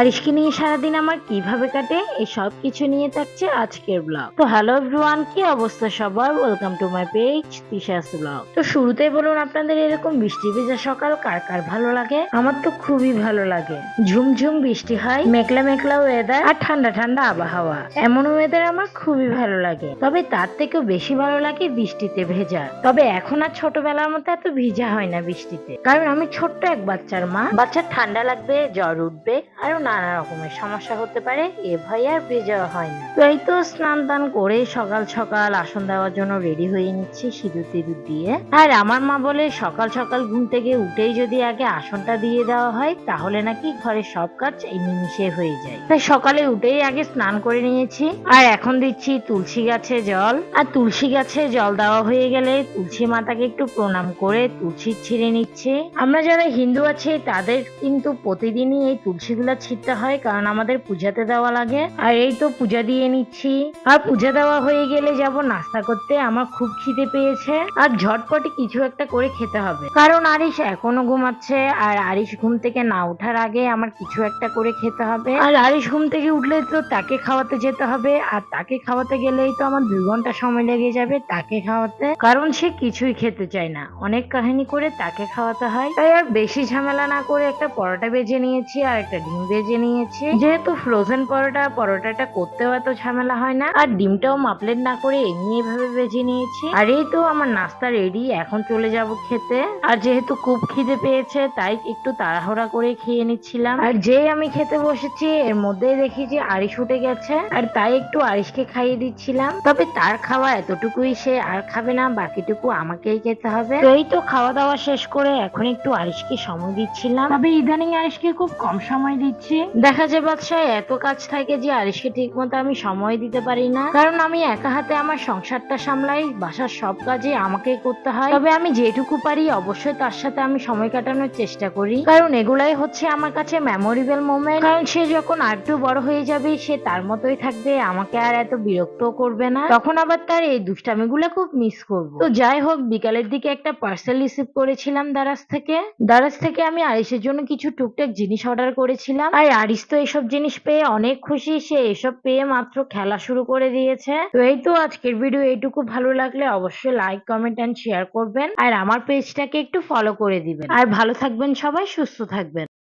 আরিশকে নিয়ে সারাদিন আমার কীভাবে কাটে, এই সব কিছু নিয়ে থাকছে আজকের ব্লগ তো হ্যালো এভরিওয়ান কি অবস্থা সবার? ওয়েলকাম টু মাই পেজ তিশাস ব্লগ তো শুরুতেই বলুন, আপনাদের এরকম বৃষ্টি ভেজা সকাল কার কার ভালো লাগে? আমার তো খুবই ভালো লাগে। ঝুমঝুম বৃষ্টি হয়, মেঘলা মেঘলা ওয়েদার আর ঠান্ডা ঠান্ডা আবহাওয়া। এমন ওয়েদার আমার খুবই ভালো লাগে। তবে তার থেকেও বেশি ভালো লাগে বৃষ্টিতে ভেজা। তবে এখন আর ছোটবেলার মতো এত ভিজা হয় না বৃষ্টিতে। কারণ আমি ছোট্ট এক বাচ্চার মা। বাচ্চার ঠান্ডা লাগবে, জ্বর উঠবে, আরও নানা রকমের সমস্যা হতে পারে, এ ভয় আর ভেজা হয় না। তো এই তো স্নান টান করে সকাল সকাল আসন দেওয়ার জন্য রেডি হয়ে নিচ্ছি সিঁদুর টিঁদুর দিয়ে। আর আমার মা বলে সকাল সকাল ঘুম থেকে উঠেই যদি আগে আসনটা দিয়ে দেওয়া হয়, তাহলে নাকি ঘরের সব কাজ এই নিমিষে হয়ে যায়। তাই সকালে উঠেই আগে স্নান করে নিয়েছি। আর এখন দিচ্ছি তুলসী গাছে জল। আর তুলসী গাছে জল দেওয়া হয়ে গেলে তুলসী মাতাকে একটু প্রণাম করে তুলসী ছিঁড়ে নিচ্ছে। আমরা যারা হিন্দু আছি, তাদের কিন্তু প্রতিদিনই এই তুলসীগুলা ছিঁড়তে হয়, কারণ আমাদের পূজাতে দেওয়া লাগে। আর এই তো পূজা দিয়ে নিচ্ছি। আর পূজা দেওয়া হয়ে গেলে যাব নাস্তা করতে, আমার খুব খিদে পেয়েছে। আর ঝটপটে কিছু একটা করে খেতে হবে। কারণ আরিশ এখনও ঘুমাচ্ছে, আর আরিশ ঘুম থেকে না ওঠার আগে আমার কিছু একটা করে খেতে হবে। আর আরিশ ঘুম থেকে উঠলে তো তাকে খাওয়াতে যেতে হবে, আর তাকে খাওয়াতে গেলেই তো আমার দুই ঘণ্টা সময় লেগে যাবে তাকে খাওয়াতে। কারণ সে কিছুই খেতে চায় না। অনেক কাহিনী করে তাকে খাওয়াতে হয়। তাই আর বেশি ঝামেলা না করে একটা পরোটা বেজে নিয়েছি, আর একটা ডিম বেজে নিয়েছি। যেহেতু ফ্রোজেন পরোটা, পরোটাটা করতেও এত ঝামেলা হয় না। আর ডিমটাও মাপলেট না করে এমনি এভাবে বেজে নিয়েছি। আর এই তো আমার নাস্তা রেডি এখন চলে যাব খেতে। আর যেহেতু খুব খিদে পেয়েছে, তাই একটু তাড়াহুড়া করে খেয়ে নিচ্ছিলাম। আর যেই আমি খেতে বসেছি, এর মধ্যেই দেখি যে আরিশ উঠে গেছে। আর তাই একটু আরিশকে খাইয়ে দিচ্ছিলাম। তবে তার খাওয়া এতটুকুই সে আর খাবে না, বাকিটুকু আমাকেই খেতে হবে। তো এই তো খাওয়া দাওয়া শেষ করে এখন একটু আরিশকে সময় দিচ্ছিলাম। তবে ইদানিং আরিশকে খুব কম সময় দিচ্ছি। দেখা যায় বাদশাহ, এত কাজ থাকে যে আরিশকে ঠিক মতো আমি সময় দিতে পারি না। কারণ আমি একা হাতে আমার সংসারটা সামলাই, বাসার সব কাজে আমাকেই করতে হয়। তবে আমি যেটুকু পারি অবশ্যই তার সাথে আমি সময় কাটানোর চেষ্টা করি। কারণ এগুলাই হচ্ছে আমার কাছে মেমোরেবল মোমেন্ট কারণ সে যখন আর একটু বড় হয়ে যাবে, সে তার মতোই থাকবে, আমাকে আর এত বিরক্ত করবে না। তখন আবার তার এই দুষ্টামিগুলো খুব মিস করব। তো যাই হোক, বিকালের দিকে একটা পার্সেল রিসিভ করেছিলাম দারাজ থেকে। দারাজ থেকে আমি আরিসের জন্য কিছু টুকটাক জিনিস অর্ডার করেছিলাম। আর আরিস তো এসব জিনিস পেয়ে অনেক খুশি। সে এসব পেয়ে মাত্র খেলা শুরু করে দিয়েছে। তো এই তো আজকের ভিডিও এইটুকু ভালো লাগলে অবশ্যই লাইক কমেন্ট এন্ড শেয়ার করবেন। আর আমার পেজটাকে একটু ফলো করে দিবেন। আর ভালো থাকবেন সবাই, সুস্থ থাকবেন।